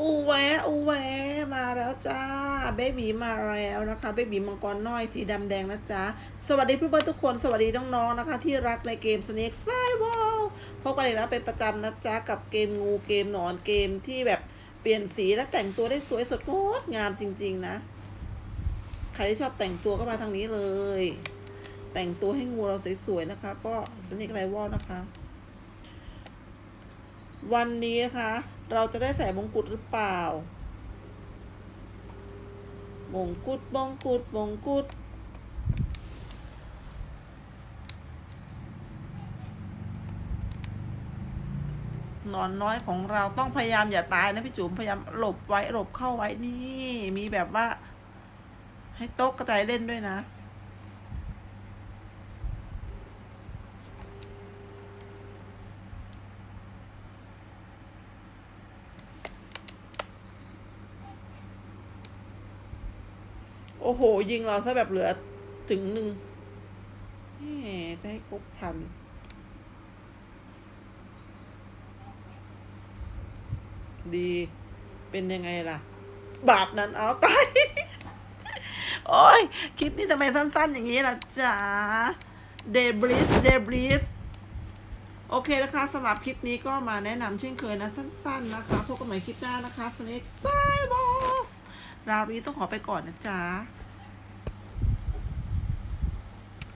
อูแวะอูแวะมาแล้วจ้าเบบีมาแล้วนะคะเบบีมังกรน้อยสีดำแดงนะจ๊ะสวัสดีเพื่อนๆทุกคนสวัสดีน้องๆนะคะ ที่รักในเกม Snake s i w a l พบกันอีกแล้วเป็นประจำนะจ๊ะกับเกมงูเกมหนอนเกมที่แบบเปลี่ยนสีและแต่งตัวได้สวยสดงดงามจริง ๆ นะ ใครที่ชอบแต่งตัวก็มาทางนี้เลย แต่งตัวให้งูเราสวยๆนะคะ ก็ Snake s i w a l นะคะ วันนี้นะคะ เราจะได้ใส่มงกุฎหรือเปล่า มงกุฎ มงกุฎ มงกุฎ นอนน้อยของเราต้องพยายามอย่าตายนะพี่จุ๋มพยายามหลบไว้หลบเข้าไว้นี่ มีแบบว่า ให้โต๊ะกระจายเล่นด้วยนะ อ้โห ยิงเราซะแบบเหลือถึงหนึ่งแหมจะให้ครบพันดีเป็นยังไงล่ะ บาปนั้นเอาตายโอ้ย คลิปนี้ทำไมสั้น ๆ อย่างนี้ล่ะจ๊ะเดบริสเดบริสโอเคนะคะสำหรับคลิปนี้ก็มาแนะนำเช่นเคยนะ สั้น ๆ นะคะ พบกันใหม่คลิปหน้านะคะ Snake Side Boss ราวนี้ต้องขอไปก่อนนะจ๊ะ